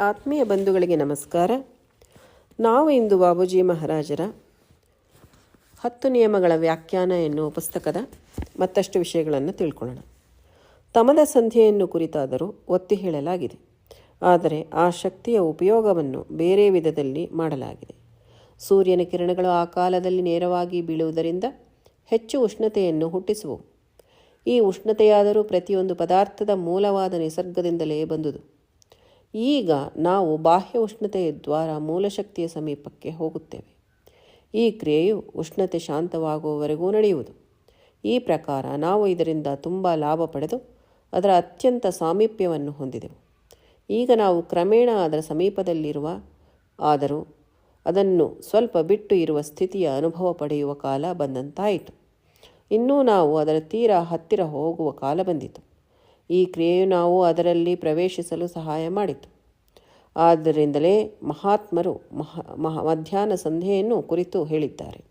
ಆತ್ಮೀಯ ಬಂಧುಗಳಿಗೆ ನಮಸ್ಕಾರ. ನಾವು ಇಂದು ಬಾಬೂಜಿ ಮಹಾರಾಜರ ಹತ್ತು ನಿಯಮಗಳ ವ್ಯಾಖ್ಯಾನ ಎನ್ನುವ ಪುಸ್ತಕದ ಮತ್ತಷ್ಟು ವಿಷಯಗಳನ್ನು ತಿಳ್ಕೊಳ್ಳೋಣ. ತಮದ ಸಂಧಿಯನ್ನು ಕುರಿತಾದರೂ ಒತ್ತಿ ಹೇಳಲಾಗಿದೆ. ಆದರೆ ಆ ಶಕ್ತಿಯ ಉಪಯೋಗವನ್ನು ಬೇರೆ ವಿಧದಲ್ಲಿ ಮಾಡಲಾಗಿದೆ. ಸೂರ್ಯನ ಕಿರಣಗಳು ಆ ಕಾಲದಲ್ಲಿ ನೇರವಾಗಿ ಬೀಳುವುದರಿಂದ ಹೆಚ್ಚು ಉಷ್ಣತೆಯನ್ನು ಹುಟ್ಟಿಸುವು ಈ ಉಷ್ಣತೆಯಾದರೂ ಪ್ರತಿಯೊಂದು ಪದಾರ್ಥದ ಮೂಲವಾದ ನಿಸರ್ಗದಿಂದಲೇ ಬಂದುದು. ಈಗ ನಾವು ಬಾಹ್ಯ ಉಷ್ಣತೆಯ ದ್ವಾರ ಮೂಲಶಕ್ತಿಯ ಸಮೀಪಕ್ಕೆ ಹೋಗುತ್ತೇವೆ. ಈ ಕ್ರಿಯೆಯು ಉಷ್ಣತೆ ಶಾಂತವಾಗುವವರೆಗೂ ನಡೆಯುವುದು. ಈ ಪ್ರಕಾರ ನಾವು ಇದರಿಂದ ತುಂಬ ಲಾಭ ಪಡೆದು ಅದರ ಅತ್ಯಂತ ಸಾಮೀಪ್ಯವನ್ನು ಹೊಂದಿದೆವು. ಈಗ ನಾವು ಕ್ರಮೇಣ ಅದರ ಸಮೀಪದಲ್ಲಿರುವ, ಆದರೂ ಅದನ್ನು ಸ್ವಲ್ಪ ಬಿಟ್ಟು ಇರುವ ಸ್ಥಿತಿಯ ಅನುಭವ ಪಡೆಯುವ ಕಾಲ ಬಂದಂತಾಯಿತು. ಇನ್ನೂ ನಾವು ಅದರ ತೀರ ಹತ್ತಿರ ಹೋಗುವ ಕಾಲ ಬಂದಿತು. ಈ ಕ್ರಿಯೆಯು ನಾವು ಅದರಲ್ಲಿ ಪ್ರವೇಶಿಸಲು ಸಹಾಯ ಮಾಡಿತು. ಆದ್ದರಿಂದಲೇ ಮಹಾತ್ಮರು ಮಹಾ, ಮಹ, ಮಧ್ಯಾಹ್ನ ಸಂಧೆಯನ್ನು ಕುರಿತು ಹೇಳಿದ್ದಾರೆ.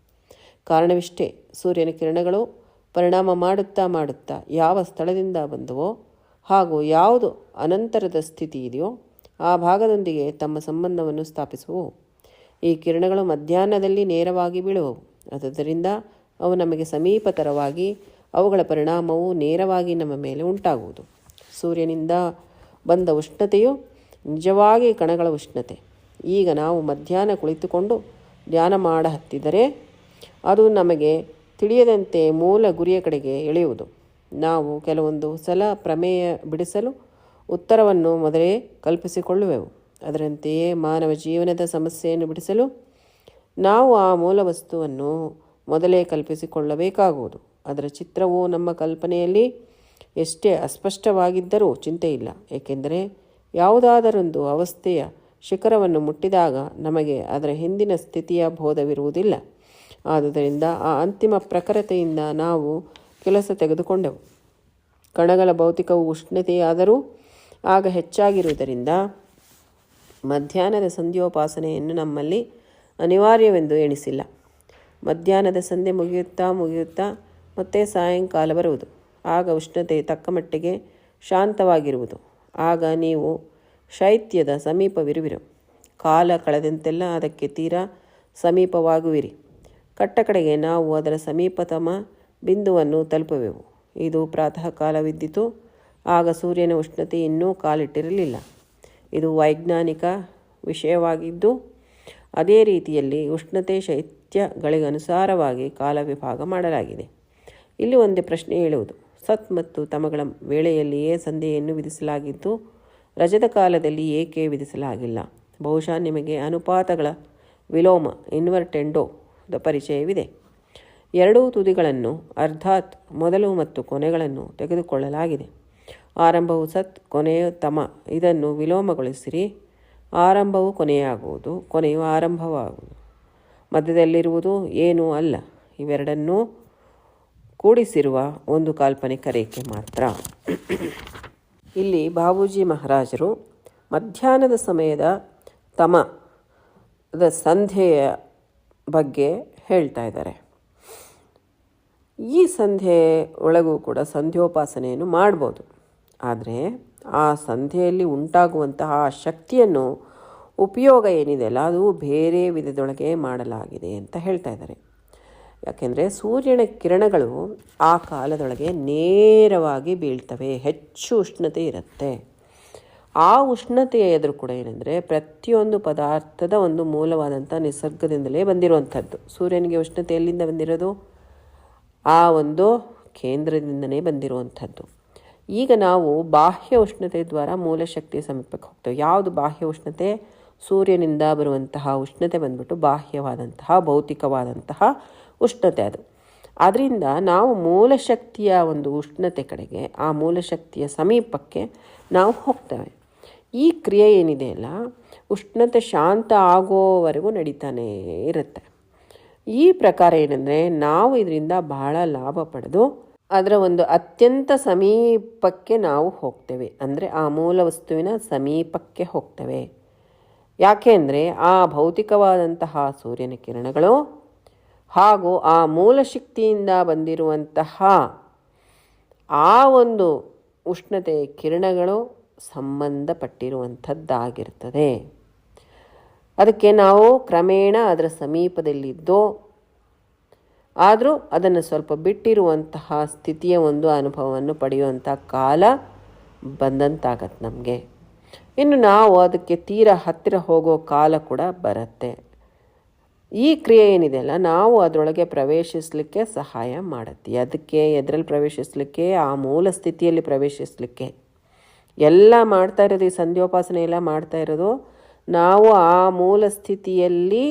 ಕಾರಣವಿಷ್ಟೇ, ಸೂರ್ಯನ ಕಿರಣಗಳು ಪರಿಣಾಮ ಮಾಡುತ್ತಾ ಮಾಡುತ್ತಾ ಯಾವ ಸ್ಥಳದಿಂದ ಬಂದವೋ ಹಾಗೂ ಯಾವುದು ಅನಂತರದ ಸ್ಥಿತಿ ಇದೆಯೋ ಆ ಭಾಗದೊಂದಿಗೆ ತಮ್ಮ ಸಂಬಂಧವನ್ನು ಸ್ಥಾಪಿಸುವವು. ಈ ಕಿರಣಗಳು ಮಧ್ಯಾಹ್ನದಲ್ಲಿ ನೇರವಾಗಿ ಬೀಳುವವು. ಆದ್ದರಿಂದ ಅವು ನಮಗೆ ಸಮೀಪತರವಾಗಿ ಅವುಗಳ ಪರಿಣಾಮವು ನೇರವಾಗಿ ನಮ್ಮ ಮೇಲೆ ಉಂಟಾಗುವುದು. ಸೂರ್ಯನಿಂದ ಬಂದ ಉಷ್ಣತೆಯು ನಿಜವಾಗಿ ಕಣಗಳ ಉಷ್ಣತೆ. ಈಗ ನಾವು ಮಧ್ಯಾಹ್ನ ಕುಳಿತುಕೊಂಡು ಧ್ಯಾನ ಮಾಡ ಹತ್ತಿದರೆ ಅದು ನಮಗೆ ತಿಳಿಯದಂತೆ ಮೂಲ ಗುರಿಯ ಕಡೆಗೆ ಎಳೆಯುವುದು. ನಾವು ಕೆಲವೊಂದು ಸಲ ಪ್ರಮೇಯ ಬಿಡಿಸಲು ಉತ್ತರವನ್ನು ಮೊದಲೇ ಕಲ್ಪಿಸಿಕೊಳ್ಳುವೆವು. ಅದರಂತೆಯೇ ಮಾನವ ಜೀವನದ ಸಮಸ್ಯೆಯನ್ನು ಬಿಡಿಸಲು ನಾವು ಆ ಮೂಲ ವಸ್ತುವನ್ನು ಮೊದಲೇ ಕಲ್ಪಿಸಿಕೊಳ್ಳಬೇಕಾಗುವುದು. ಅದರ ಚಿತ್ರವು ನಮ್ಮ ಕಲ್ಪನೆಯಲ್ಲಿ ಎಷ್ಟೇ ಅಸ್ಪಷ್ಟವಾಗಿದ್ದರೂ ಚಿಂತೆಯಿಲ್ಲ ಏಕೆಂದರೆ ಯಾವುದಾದರೊಂದು ಅವಸ್ಥೆಯ ಶಿಖರವನ್ನು ಮುಟ್ಟಿದಾಗ ನಮಗೆ ಅದರ ಹಿಂದಿನ ಸ್ಥಿತಿಯ ಬೋಧವಿರುವುದಿಲ್ಲ. ಆದುದರಿಂದ ಆ ಅಂತಿಮ ಪ್ರಖರತೆಯಿಂದ ನಾವು ಕೆಲಸ ತೆಗೆದುಕೊಂಡೆವು. ಕಣಗಳ ಭೌತಿಕವು ಉಷ್ಣತೆಯಾದರೂ ಆಗ ಹೆಚ್ಚಾಗಿರುವುದರಿಂದ ಮಧ್ಯಾಹ್ನದ ಸಂಧ್ಯೋಪಾಸನೆಯನ್ನು ನಮ್ಮಲ್ಲಿ ಅನಿವಾರ್ಯವೆಂದು ಎಣಿಸಿಲ್ಲ. ಮಧ್ಯಾಹ್ನದ ಸಂಧೆ ಮುಗಿಯುತ್ತಾ ಮುಗಿಯುತ್ತಾ ಮತ್ತೆ ಸಾಯಂಕಾಲ ಬರುವುದು. ಆಗ ಉಷ್ಣತೆ ತಕ್ಕ ಮಟ್ಟಿಗೆ ಶಾಂತವಾಗಿರುವುದು. ಆಗ ನೀವು ಶೈತ್ಯದ ಸಮೀಪವಿರುವಿರು. ಕಾಲ ಕಳೆದಂತೆಲ್ಲ ಅದಕ್ಕೆ ತೀರಾ ಸಮೀಪವಾಗುವಿರಿ. ಕಟ್ಟಕಡೆಗೆ ನಾವು ಅದರ ಸಮೀಪತಮ ಬಿಂದುವನ್ನು ತಲುಪುವೆವು. ಇದು ಪ್ರಾತಃ ಕಾಲವಿದ್ದಿತು ಆಗ ಸೂರ್ಯನ ಉಷ್ಣತೆ ಇನ್ನೂ ಕಾಲಿಟ್ಟಿರಲಿಲ್ಲ. ಇದು ವೈಜ್ಞಾನಿಕ ವಿಷಯವಾಗಿದ್ದು, ಅದೇ ರೀತಿಯಲ್ಲಿ ಉಷ್ಣತೆ ಶೈತ್ಯಗಳಿಗನುಸಾರವಾಗಿ ಕಾಲ ವಿಭಾಗ ಮಾಡಲಾಗಿದೆ. ಇಲ್ಲಿ ಒಂದೇ ಪ್ರಶ್ನೆ ಹೇಳುವುದು. ಸತ್ ಮತ್ತು ತಮಗಳ ವೇಳೆಯಲ್ಲಿಯೇ ಸಂಧೆಯನ್ನು ವಿಧಿಸಲಾಗಿದ್ದು, ರಜದ ಕಾಲದಲ್ಲಿ ಏಕೆ ವಿಧಿಸಲಾಗಿಲ್ಲ? ಬಹುಶಃ ನಿಮಗೆ ಅನುಪಾತಗಳ ವಿಲೋಮ ಇನ್ವರ್ಟೆಂಡೋದ ಪರಿಚಯವಿದೆ. ಎರಡೂ ತುದಿಗಳನ್ನು ಅರ್ಥಾತ್ ಮೊದಲು ಮತ್ತು ಕೊನೆಗಳನ್ನು ತೆಗೆದುಕೊಳ್ಳಲಾಗಿದೆ. ಆರಂಭವು ಸತ್, ಕೊನೆಯು ತಮ, ಇದನ್ನು ವಿಲೋಮಗೊಳಿಸಿರಿ. ಆರಂಭವು ಕೊನೆಯಾಗುವುದು, ಕೊನೆಯು ಆರಂಭವಾಗುವುದು. ಮಧ್ಯದಲ್ಲಿರುವುದು ಏನೂ ಅಲ್ಲ. ಇವೆರಡನ್ನೂ ಕೂಡಿಸಿರುವ ಒಂದು ಕಾಲ್ಪನಿಕ ರೇಖೆ ಮಾತ್ರ. ಇಲ್ಲಿ ಬಾಬೂಜಿ ಮಹಾರಾಜರು ಮಧ್ಯಾಹ್ನದ ಸಮಯದ ತಮದ ಸಂಧೆಯ ಬಗ್ಗೆ ಹೇಳ್ತಾ ಇದ್ದಾರೆ. ಈ ಸಂಧೆ ಒಳಗೂ ಕೂಡ ಸಂಧ್ಯೋಪಾಸನೆಯನ್ನು ಮಾಡ್ಬೋದು. ಆದರೆ ಆ ಸಂಧೆಯಲ್ಲಿ ಉಂಟಾಗುವಂತಹ ಶಕ್ತಿಯನ್ನು ಉಪಯೋಗ ಏನಿದೆಯಲ್ಲ ಅದು ಬೇರೆ ವಿಧದೊಳಗೆ ಮಾಡಲಾಗಿದೆ ಅಂತ ಹೇಳ್ತಾ ಇದ್ದಾರೆ. ಯಾಕೆಂದರೆ ಸೂರ್ಯನ ಕಿರಣಗಳು ಆ ಕಾಲದೊಳಗೆ ನೇರವಾಗಿ ಬೀಳ್ತವೆ, ಹೆಚ್ಚು ಉಷ್ಣತೆ ಇರುತ್ತೆ. ಆ ಉಷ್ಣತೆಯ ಎದುರು ಕೂಡ ಏನಂದರೆ ಪ್ರತಿಯೊಂದು ಪದಾರ್ಥದ ಒಂದು ಮೂಲವಾದಂಥ ನಿಸರ್ಗದಿಂದಲೇ ಬಂದಿರುವಂಥದ್ದು. ಸೂರ್ಯನಿಗೆ ಉಷ್ಣತೆ ಎಲ್ಲಿಂದ ಬಂದಿರೋದು? ಆ ಒಂದು ಕೇಂದ್ರದಿಂದನೇ ಬಂದಿರುವಂಥದ್ದು. ಈಗ ನಾವು ಬಾಹ್ಯ ಉಷ್ಣತೆ ದ್ವಾರ ಮೂಲಶಕ್ತಿಯ ಸಮೀಪಕ್ಕೆ ಹೋಗ್ತೇವೆ. ಯಾವುದು ಬಾಹ್ಯ ಉಷ್ಣತೆ? ಸೂರ್ಯನಿಂದ ಬರುವಂತಹ ಉಷ್ಣತೆ ಬಂದ್ಬಿಟ್ಟು ಬಾಹ್ಯವಾದಂತಹ, ಭೌತಿಕವಾದಂತಹ ಉಷ್ಣತೆ ಅದು. ಆದ್ದರಿಂದ ನಾವು ಮೂಲಶಕ್ತಿಯ ಒಂದು ಉಷ್ಣತೆ ಕಡೆಗೆ, ಆ ಮೂಲಶಕ್ತಿಯ ಸಮೀಪಕ್ಕೆ ನಾವು ಹೋಗ್ತೇವೆ. ಈ ಕ್ರಿಯೆ ಏನಿದೆಯಲ್ಲ ಉಷ್ಣತೆ ಶಾಂತ ಆಗೋವರೆಗೂ ನಡೀತಾನೇ ಇರುತ್ತೆ. ಈ ಪ್ರಕಾರ ಏನಂದರೆ, ನಾವು ಇದರಿಂದ ಬಹಳ ಲಾಭ ಪಡೆದು ಅದರ ಒಂದು ಅತ್ಯಂತ ಸಮೀಪಕ್ಕೆ ನಾವು ಹೋಗ್ತೇವೆ. ಅಂದರೆ ಆ ಮೂಲ ವಸ್ತುವಿನ ಸಮೀಪಕ್ಕೆ ಹೋಗ್ತೇವೆ. ಯಾಕೆ ಅಂದರೆ, ಆ ಭೌತಿಕವಾದಂತಹ ಸೂರ್ಯನ ಕಿರಣಗಳು ಹಾಗೂ ಆ ಮೂಲಶಕ್ತಿಯಿಂದ ಬಂದಿರುವಂತಹ ಆ ಒಂದು ಉಷ್ಣತೆ ಕಿರಣಗಳು ಸಂಬಂಧಪಟ್ಟಿರುವಂಥದ್ದಾಗಿರ್ತದೆ. ಅದಕ್ಕೆ ನಾವು ಕ್ರಮೇಣ ಅದರ ಸಮೀಪದಲ್ಲಿದ್ದೋ, ಆದರೂ ಅದನ್ನು ಸ್ವಲ್ಪ ಬಿಟ್ಟಿರುವಂತಹ ಸ್ಥಿತಿಯ ಒಂದು ಅನುಭವವನ್ನು ಪಡೆಯುವಂಥ ಕಾಲ ಬಂದಂತಾಗತ್ತೆ ನಮಗೆ. ಇನ್ನು ನಾವು ಅದಕ್ಕೆ ತೀರ ಹತ್ತಿರ ಹೋಗೋ ಕಾಲ ಕೂಡ ಬರುತ್ತೆ. ಈ ಕ್ರಿಯೆ ಏನಿದೆಯಲ್ಲ ನಾವು ಅದರೊಳಗೆ ಪ್ರವೇಶಿಸಲಿಕ್ಕೆ ಸಹಾಯ ಮಾಡುತ್ತೆ. ಅದಕ್ಕೆ ಎದರಲ್ಲಿ ಪ್ರವೇಶಿಸಲಿಕ್ಕೆ, ಆ ಮೂಲ ಸ್ಥಿತಿಯಲ್ಲಿ ಪ್ರವೇಶಿಸಲಿಕ್ಕೆ. ಎಲ್ಲ ಮಾಡ್ತಾ ಇರೋದು ಈ ಸಂಧ್ಯೋಪಾಸನೆ ಎಲ್ಲ ಮಾಡ್ತಾ ಇರೋದು, ನಾವು ಆ ಮೂಲ ಸ್ಥಿತಿಯಲ್ಲಿ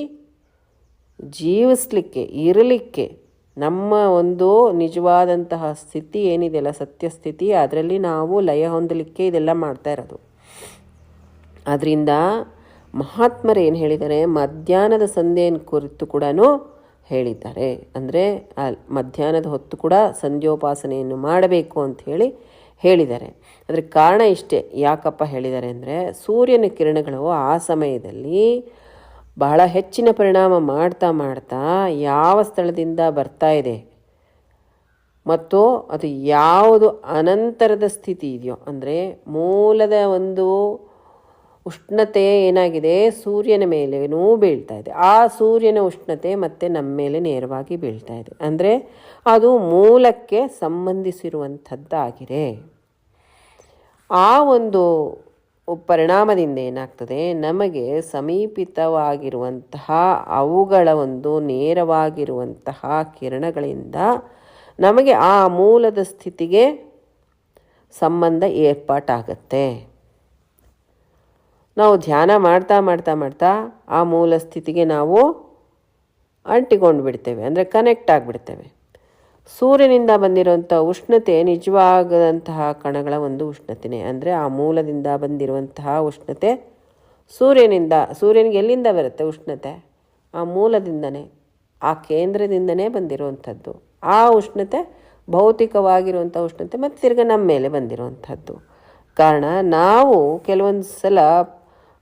ಜೀವಿಸಲಿಕ್ಕೆ, ಇರಲಿಕ್ಕೆ ನಮ್ಮ ಒಂದು ನಿಜವಾದಂತಹ ಸ್ಥಿತಿ ಏನಿದೆಯಲ್ಲ ಸತ್ಯ ಸ್ಥಿತಿ, ಅದರಲ್ಲಿ ನಾವು ಲಯ ಹೊಂದಲಿಕ್ಕೆ ಇದೆಲ್ಲ ಮಾಡ್ತಾ ಇರೋದು. ಆದ್ದರಿಂದ ಮಹಾತ್ಮರು ಏನು ಹೇಳಿದ್ದಾರೆ? ಮಧ್ಯಾಹ್ನದ ಸಂಧೆಯನ್ನು ಕುರಿತು ಕೂಡ ಹೇಳಿದ್ದಾರೆ. ಅಂದರೆ ಮಧ್ಯಾಹ್ನದ ಹೊತ್ತು ಕೂಡ ಸಂಧ್ಯೋಪಾಸನೆಯನ್ನು ಮಾಡಬೇಕು ಅಂತ ಹೇಳಿ ಹೇಳಿದ್ದಾರೆ. ಅದರ ಕಾರಣ ಇಷ್ಟೇ, ಯಾಕಪ್ಪ ಹೇಳಿದ್ದಾರೆ ಅಂದರೆ, ಸೂರ್ಯನ ಕಿರಣಗಳು ಆ ಸಮಯದಲ್ಲಿ ಬಹಳ ಹೆಚ್ಚಿನ ಪರಿಣಾಮ ಮಾಡ್ತಾ ಮಾಡ್ತಾ ಯಾವ ಸ್ಥಳದಿಂದ ಬರ್ತಾ ಇದೆ? ಮತ್ತು ಅದು ಯಾವುದು ಅನಂತರದ ಸ್ಥಿತಿ ಇದೆಯೋ, ಅಂದರೆ ಮೂಲದ ಒಂದು ಉಷ್ಣತೆ ಏನಾಗಿದೆ? ಸೂರ್ಯನ ಮೇಲೆನೂ ಬೀಳ್ತಾ ಇದೆ. ಆ ಸೂರ್ಯನ ಉಷ್ಣತೆ ಮತ್ತೆ ನಮ್ಮ ಮೇಲೆ ನೇರವಾಗಿ ಬೀಳ್ತಾ ಇದೆ. ಅಂದರೆ ಅದು ಮೂಲಕ್ಕೆ ಸಂಬಂಧಿಸಿರುವಂಥದ್ದಾಗಿದೆ. ಆ ಒಂದು ಪರಿಣಾಮದಿಂದ ಏನಾಗ್ತದೆ? ನಮಗೆ ಸಮೀಪಿತವಾಗಿರುವಂತಹ ಅವುಗಳ ಒಂದು ನೇರವಾಗಿರುವಂತಹ ಕಿರಣಗಳಿಂದ ನಮಗೆ ಆ ಮೂಲದ ಸ್ಥಿತಿಗೆ ಸಂಬಂಧ ಏರ್ಪಾಟಾಗತ್ತೆ. ನಾವು ಧ್ಯಾನ ಮಾಡ್ತಾ ಮಾಡ್ತಾ ಮಾಡ್ತಾ ಆ ಮೂಲ ಸ್ಥಿತಿಗೆ ನಾವು ಅಂಟಿಕೊಂಡು ಬಿಡ್ತೇವೆ, ಅಂದರೆ ಕನೆಕ್ಟ್ ಆಗಿಬಿಡ್ತೇವೆ. ಸೂರ್ಯನಿಂದ ಬಂದಿರುವಂಥ ಉಷ್ಣತೆ ನಿಜವಾಗದಂತಹ ಕಣಗಳ ಒಂದು ಉಷ್ಣತೆನೇ, ಅಂದರೆ ಆ ಮೂಲದಿಂದ ಬಂದಿರುವಂತಹ ಉಷ್ಣತೆ ಸೂರ್ಯನಿಂದ, ಸೂರ್ಯನಿಗೆ ಎಲ್ಲಿಂದ ಬರುತ್ತೆ ಉಷ್ಣತೆ? ಆ ಮೂಲದಿಂದನೇ, ಆ ಕೇಂದ್ರದಿಂದನೇ ಬಂದಿರುವಂಥದ್ದು. ಆ ಉಷ್ಣತೆ ಭೌತಿಕವಾಗಿರುವಂಥ ಉಷ್ಣತೆ ಮತ್ತು ತಿರ್ಗ ನಮ್ಮ ಮೇಲೆ ಬಂದಿರುವಂಥದ್ದು. ಕಾರಣ ನಾವು ಕೆಲವೊಂದು ಸಲ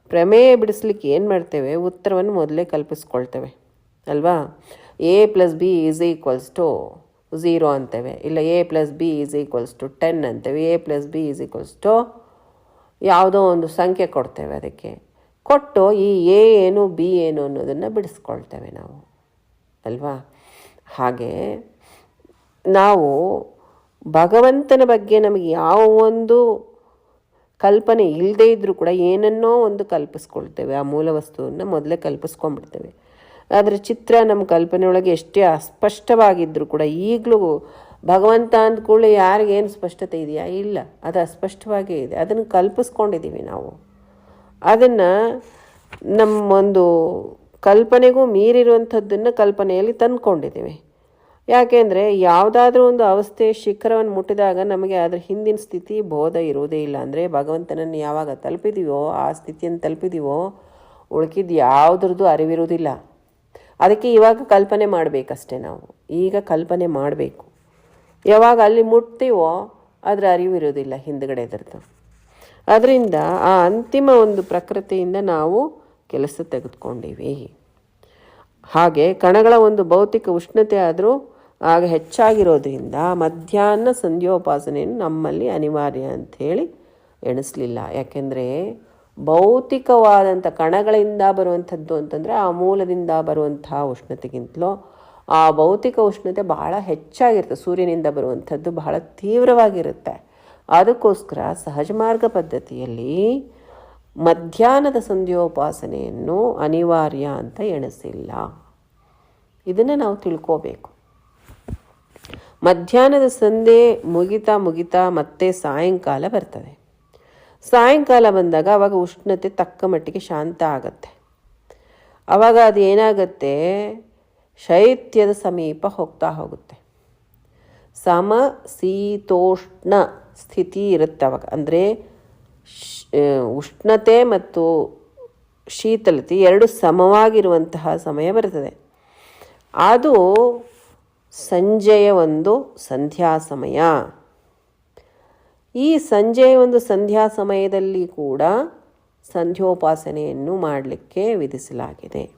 ಪ್ರಮೇಯ ಬಿಡಿಸ್ಲಿಕ್ಕೆ ಏನು ಮಾಡ್ತೇವೆ? ಉತ್ತರವನ್ನು ಮೊದಲೇ ಕಲ್ಪಿಸ್ಕೊಳ್ತೇವೆ. ಅಲ್ವಾ? A plus B is equals to zero ಅಂತೇವೆ. ಇಲ್ಲ A plus B is equals to ten ಅಂತೇವೆ. A plus B is equals to ಯಾವುದೋ ಒಂದು ಸಂಖ್ಯೆ ಕೊಡ್ತೇವೆ ಅದಕ್ಕೆ. ಕೊಟ್ಟು ಈ ಎ ಏನು ಬಿ ಏನು ಅನ್ನೋದನ್ನು ಬಿಡಿಸ್ಕೊಳ್ತೇವೆ ನಾವು. ಅಲ್ವಾ? ಹಾಗೆ ನಾವು ಭಗವಂತನ ಬಗ್ಗೆ ನಮಗೆ ಯಾವ ಒಂದು ಕಲ್ಪನೆ ಇಲ್ಲದೇ ಇದ್ದರೂ ಕೂಡ ಏನನ್ನೋ ಒಂದು ಕಲ್ಪಿಸ್ಕೊಳ್ತೇವೆ. ಆ ಮೂಲ ವಸ್ತುವನ್ನು ಮೊದಲೇ ಕಲ್ಪಿಸ್ಕೊಂಡ್ಬಿಡ್ತೇವೆ. ಆದರೆ ಚಿತ್ರ ನಮ್ಮ ಕಲ್ಪನೆಯೊಳಗೆ ಎಷ್ಟೇ ಅಸ್ಪಷ್ಟವಾಗಿದ್ದರೂ ಕೂಡ ಈಗಲೂ ಭಗವಂತ ಅಂದ್ಕೊಳ್ಳಿ ಯಾರಿಗೇನು ಸ್ಪಷ್ಟತೆ ಇದೆಯಾ? ಇಲ್ಲ. ಅದು ಅಸ್ಪಷ್ಟವಾಗೇ ಇದೆ. ಅದನ್ನು ಕಲ್ಪಿಸ್ಕೊಂಡಿದ್ದೀವಿ ನಾವು. ಅದನ್ನು ನಮ್ಮೊಂದು ಕಲ್ಪನೆಗೂ ಮೀರಿರುವಂಥದ್ದನ್ನು ಕಲ್ಪನೆಯಲ್ಲಿ ತಂದ್ಕೊಂಡಿದ್ದೀವಿ. ಯಾಕೆಂದರೆ ಯಾವುದಾದ್ರೂ ಒಂದು ಅವಸ್ಥೆ ಶಿಖರವನ್ನು ಮುಟ್ಟಿದಾಗ ನಮಗೆ ಅದರ ಹಿಂದಿನ ಸ್ಥಿತಿ ಬೋಧ ಇರುವುದೇ ಇಲ್ಲ. ಅಂದರೆ ಭಗವಂತನನ್ನು ಯಾವಾಗ ತಲುಪಿದೀವೋ, ಆ ಸ್ಥಿತಿಯನ್ನು ತಲುಪಿದೀವೋ, ಉಳ್ಕಿದ್ದು ಯಾವುದ್ರದ್ದು ಅರಿವಿರುವುದಿಲ್ಲ. ಅದಕ್ಕೆ ಇವಾಗ ಕಲ್ಪನೆ ಮಾಡಬೇಕಷ್ಟೇ ನಾವು. ಈಗ ಕಲ್ಪನೆ ಮಾಡಬೇಕು. ಯಾವಾಗ ಅಲ್ಲಿ ಮುಟ್ತೀವೋ ಅದರ ಅರಿವಿರೋದಿಲ್ಲ ಹಿಂದುಗಡೆ ಅದರದ್ದು ಅದರಿಂದ ಆ ಅಂತಿಮ ಒಂದು ಪ್ರಕೃತಿಯಿಂದ ನಾವು ಕೆಲಸ ತೆಗೆದುಕೊಂಡಿವಿ. ಹಾಗೆ ಕಣಗಳ ಒಂದು ಭೌತಿಕ ಉಷ್ಣತೆ ಆದರೂ ಆಗ ಹೆಚ್ಚಾಗಿರೋದ್ರಿಂದ ಮಧ್ಯಾಹ್ನ ಸಂಧ್ಯೋಪಾಸನೆಯನ್ನು ನಮ್ಮಲ್ಲಿ ಅನಿವಾರ್ಯ ಅಂಥೇಳಿ ಎಣಿಸ್ಲಿಲ್ಲ. ಯಾಕೆಂದರೆ ಭೌತಿಕವಾದಂಥ ಕಣಗಳಿಂದ ಬರುವಂಥದ್ದು ಅಂತಂದರೆ ಆ ಮೂಲದಿಂದ ಬರುವಂಥ ಉಷ್ಣತೆಗಿಂತಲೂ ಆ ಭೌತಿಕ ಉಷ್ಣತೆ ಬಹಳ ಹೆಚ್ಚಾಗಿರುತ್ತೆ. ಸೂರ್ಯನಿಂದ ಬರುವಂಥದ್ದು ಬಹಳ ತೀವ್ರವಾಗಿರುತ್ತೆ. ಅದಕ್ಕೋಸ್ಕರ ಸಹಜ ಮಾರ್ಗ ಪದ್ಧತಿಯಲ್ಲಿ ಮಧ್ಯಾಹ್ನದ ಸಂಧ್ಯೋಪಾಸನೆಯನ್ನು ಅನಿವಾರ್ಯ ಅಂತ ಎಣಿಸಿಲ್ಲ. ಇದನ್ನು ನಾವು ತಿಳ್ಕೋಬೇಕು. ಮಧ್ಯಾಹ್ನದ ಸಂಧೆ ಮುಗಿತಾ ಮುಗಿತಾ ಮತ್ತೆ ಸಾಯಂಕಾಲ ಬರ್ತದೆ. ಸಾಯಂಕಾಲ ಬಂದಾಗ ಅವಾಗ ಉಷ್ಣತೆ ತಕ್ಕ ಮಟ್ಟಿಗೆ ಶಾಂತ ಆಗತ್ತೆ. ಆವಾಗ ಅದು ಏನಾಗುತ್ತೆ? ಶೈತ್ಯದ ಸಮೀಪ ಹೋಗ್ತಾ ಹೋಗುತ್ತೆ. ಸಮ ಶೀತೋಷ್ಣ ಸ್ಥಿತಿ ಇರುತ್ತೆ ಅವಾಗ. ಅಂದರೆ ಉಷ್ಣತೆ ಮತ್ತು ಶೀತಲತೆ ಎರಡು ಸಮವಾಗಿರುವಂತಹ ಸಮಯ ಬರ್ತದೆ. ಅದು ಸಂಜೆಯ ಒಂದು ಸಂಧ್ಯಾ ಸಮಯ. ಈ ಸಂಜೆಯ ಒಂದು ಸಂಧ್ಯಾ ಸಮಯದಲ್ಲಿ ಕೂಡ ಸಂಧ್ಯೋಪಾಸನೆಯನ್ನು ಮಾಡಲಿಕ್ಕೆ ವಿಧಿಸಲಾಗಿದೆ.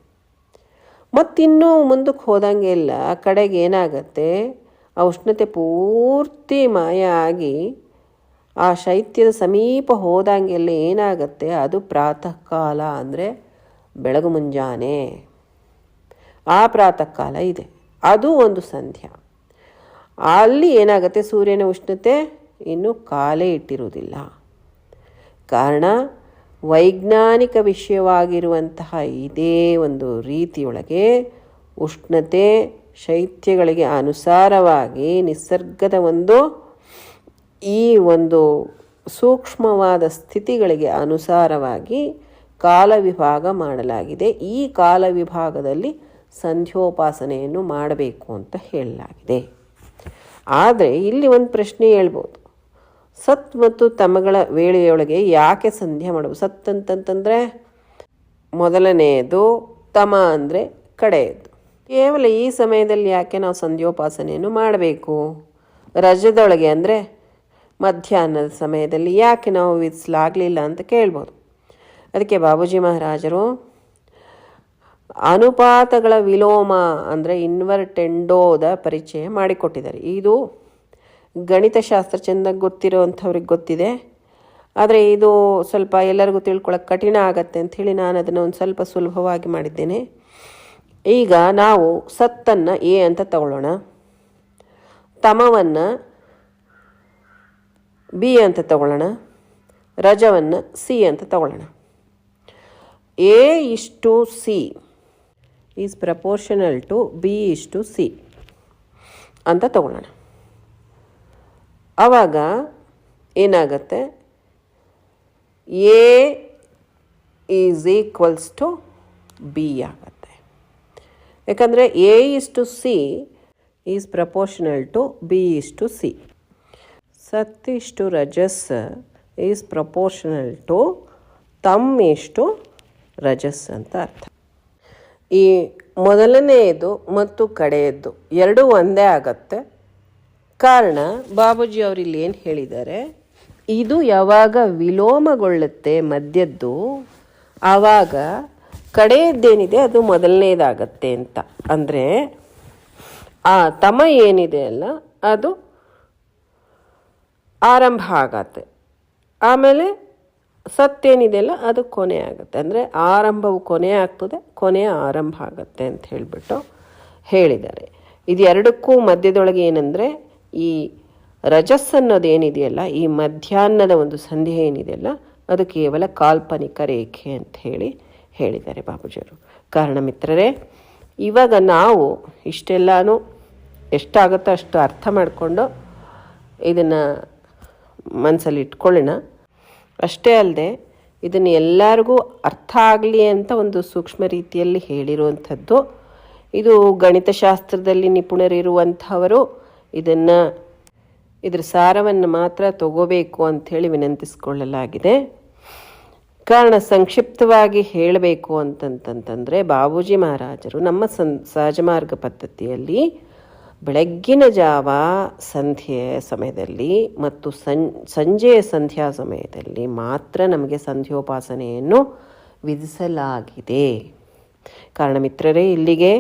ಮತ್ತಿನ್ನೂ ಮುಂದಕ್ಕೆ ಹೋದಂಗೆ ಇಲ್ಲ. ಕಡೆಗೆ ಏನಾಗುತ್ತೆ? ಆ ಉಷ್ಣತೆ ಪೂರ್ತಿ ಮಾಯ ಆಗಿ ಆ ಶೈತ್ಯದ ಸಮೀಪ ಹೋದಂಗೆಲ್ಲ ಏನಾಗುತ್ತೆ? ಅದು ಪ್ರಾತಃ ಕಾಲ ಅಂದರೆ ಬೆಳಗು ಮುಂಜಾನೆ. ಆ ಪ್ರಾತಃ ಕಾಲ ಇದೆ. ಅದು ಒಂದು ಸಂಧ್ಯಾ. ಅಲ್ಲಿ ಏನಾಗುತ್ತೆ? ಸೂರ್ಯನ ಉಷ್ಣತೆ ಇನ್ನೂ ಕಾಲೇ ಇಟ್ಟಿರುವುದಿಲ್ಲ. ಕಾರಣ, ವೈಜ್ಞಾನಿಕ ವಿಷಯವಾಗಿರುವಂತಹ ಇದೇ ಒಂದು ರೀತಿಯೊಳಗೆ ಉಷ್ಣತೆ ಶೈತ್ಯಗಳಿಗೆ ಅನುಸಾರವಾಗಿ ನಿಸರ್ಗದ ಒಂದು, ಈ ಒಂದು ಸೂಕ್ಷ್ಮವಾದ ಸ್ಥಿತಿಗಳಿಗೆ ಅನುಸಾರವಾಗಿ ಕಾಲ ವಿಭಾಗ ಮಾಡಲಾಗಿದೆ. ಈ ಕಾಲ ವಿಭಾಗದಲ್ಲಿ ಸಂಧ್ಯೋಪಾಸನೆಯನ್ನು ಮಾಡಬೇಕು ಅಂತ ಹೇಳಲಾಗಿದೆ. ಆದರೆ ಇಲ್ಲಿ ಒಂದು ಪ್ರಶ್ನೆ ಹೇಳ್ಬೋದು. ಸತ್ ಮತ್ತು ತಮಗಳ ವೇಳೆಯೊಳಗೆ ಯಾಕೆ ಸಂಧ್ಯಾ ಮಾಡಬೇಕು ಸತ್ ಅಂತಂತಂದರೆ ಮೊದಲನೆಯದು ತಮ ಅಂದರೆ ಕಡೆಯದು ಕೇವಲ ಈ ಸಮಯದಲ್ಲಿ ಯಾಕೆ ನಾವು ಸಂಧ್ಯೋಪಾಸನೆಯನ್ನು ಮಾಡಬೇಕು? ರಜದೊಳಗೆ ಅಂದರೆ ಮಧ್ಯಾಹ್ನದ ಸಮಯದಲ್ಲಿ ಯಾಕೆ ನಾವು ವಿಧಿಸಲಾಗಲಿಲ್ಲ ಅಂತ ಕೇಳ್ಬೋದು. ಅದಕ್ಕೆ ಬಾಬೂಜಿ ಮಹಾರಾಜರು ಅನುಪಾತಗಳ ವಿಲೋಮ ಅಂದರೆ ಇನ್ವರ್ಟೆಂಡೋದ ಪರಿಚಯ ಮಾಡಿಕೊಟ್ಟಿದ್ದಾರೆ. ಇದು ಗಣಿತಶಾಸ್ತ್ರ ಚೆಂದಾಗಿ ಗೊತ್ತಿರೋವಂಥವ್ರಿಗೆ ಗೊತ್ತಿದೆ. ಆದರೆ ಇದು ಸ್ವಲ್ಪ ಎಲ್ಲರಿಗೂ ತಿಳ್ಕೊಳ್ಳೋಕೆ ಕಠಿಣ ಆಗತ್ತೆ ಅಂಥೇಳಿ ನಾನು ಅದನ್ನು ಒಂದು ಸ್ವಲ್ಪ ಸುಲಭವಾಗಿ ಮಾಡಿದ್ದೇನೆ. ಈಗ ನಾವು ಸತ್ತನ್ನು ಎ ಅಂತ ತಗೊಳ್ಳೋಣ. ತಮವನ್ನು ಬಿ ಅಂತ ತಗೊಳ್ಳೋಣ. ರಜವನ್ನು ಸಿ ಅಂತ ತಗೊಳ್ಳೋಣ. ಎ ಇಷ್ಟು C. Is proportional to B is to C ಅಂತ ತಗೊಳ್ಳೋಣ. ಆವಾಗ ಏನಾಗತ್ತೆ? A is equals to B ಆಗುತ್ತೆ. ಯಾಕಂದರೆ A is to C is proportional to B is to C ಸತ್ ಇಷ್ಟು ರಜಸ್ ಈಸ್ ಪ್ರಪೋರ್ಷನಲ್ ಟು ತಮ್ ಇಷ್ಟು ರಜಸ್ ಅಂತ ಅರ್ಥ. ಈ ಮೊದಲನೆಯದು ಮತ್ತು ಕಡೆಯದ್ದು ಎರಡೂ ಒಂದೇ ಆಗತ್ತೆ. ಕಾರಣ ಬಾಬೂಜಿ ಅವರು ಇಲ್ಲಿ ಏನು ಹೇಳಿದ್ದಾರೆ, ಇದು ಯಾವಾಗ ವಿಲೋಮಗೊಳ್ಳುತ್ತೆ ಮಧ್ಯದ್ದು, ಆವಾಗ ಕಡೆಯದ್ದೇನಿದೆ ಅದು ಮೊದಲನೇದಾಗತ್ತೆ ಅಂತ. ಅಂದರೆ ಆ ತಮ ಏನಿದೆ ಅಲ್ಲ, ಅದು ಆರಂಭ ಆಗತ್ತೆ. ಆಮೇಲೆ ಸತ್ತೇನಿದೆಯಲ್ಲ ಅದು ಕೊನೆ ಆಗುತ್ತೆ. ಅಂದರೆ ಆರಂಭವು ಕೊನೆ ಆಗ್ತದೆ, ಕೊನೆಯ ಆರಂಭ ಆಗುತ್ತೆ ಅಂತ ಹೇಳಿಬಿಟ್ಟು ಹೇಳಿದ್ದಾರೆ. ಇದು ಎರಡಕ್ಕೂ ಮಧ್ಯದೊಳಗೆ ಏನಂದರೆ, ಈ ರಜಸ್ ಅನ್ನೋದೇನಿದೆಯಲ್ಲ ಈ ಮಧ್ಯಾಹ್ನದ ಒಂದು ಸಂಧಿ ಏನಿದೆಯಲ್ಲ ಅದು ಕೇವಲ ಕಾಲ್ಪನಿಕ ರೇಖೆ ಅಂತ ಹೇಳಿ ಹೇಳಿದ್ದಾರೆ ಬಾಬುಜಿಯವರು ಕಾರಣ ಮಿತ್ರರೇ, ಇವಾಗ ನಾವು ಇಷ್ಟೆಲ್ಲನೂ ಎಷ್ಟಾಗುತ್ತೋ ಅಷ್ಟು ಅರ್ಥ ಮಾಡಿಕೊಂಡು ಇದನ್ನು ಮನಸ್ಸಲ್ಲಿ ಇಟ್ಕೊಳ್ಳೋಣ. ಅಷ್ಟೇ ಅಲ್ಲದೆ ಇದನ್ನು ಎಲ್ಲರಿಗೂ ಅರ್ಥ ಆಗಲಿ ಅಂತ ಒಂದು ಸೂಕ್ಷ್ಮ ರೀತಿಯಲ್ಲಿ ಹೇಳಿರುವಂಥದ್ದು. ಇದು ಗಣಿತಶಾಸ್ತ್ರದಲ್ಲಿ ನಿಪುಣರಿರುವಂಥವರು ಇದನ್ನು ಇದರ ಸಾರವನ್ನು ಮಾತ್ರ ತಗೋಬೇಕು ಅಂಥೇಳಿ ವಿನಂತಿಸಿಕೊಳ್ಳಲಾಗಿದೆ. ಕಾರಣ ಸಂಕ್ಷಿಪ್ತವಾಗಿ ಹೇಳಬೇಕು ಅಂತಂತಂತಂದರೆ ಬಾಬೂಜಿ ಮಹಾರಾಜರು ನಮ್ಮ ಸಂ ಸಹಜಮಾರ್ಗ ಪದ್ಧತಿಯಲ್ಲಿ ಬೆಳಗ್ಗಿನ ಜಾವ ಸಂಧ್ಯೆ ಸಮಯದಲ್ಲಿ ಮತ್ತು ಸಂ ಸಂಜೆಯ ಸಂಧ್ಯಾ ಸಮಯದಲ್ಲಿ ಮಾತ್ರ ನಮಗೆ ಸಂಧ್ಯೋಪಾಸನೆಯನ್ನು ವಿಧಿಸಲಾಗಿದೆ. ಕಾರಣ ಮಿತ್ರರೇ, ಇಲ್ಲಿಗೆ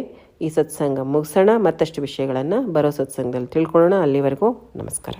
ಈ ಸತ್ಸಂಗ ಮುಗಿಸೋಣ. ಮತ್ತಷ್ಟು ವಿಷಯಗಳನ್ನು ಬರೋ ಸತ್ಸಂಗದಲ್ಲಿ ತಿಳ್ಕೊಳ್ಳೋಣ. ಅಲ್ಲಿವರೆಗೂ ನಮಸ್ಕಾರ.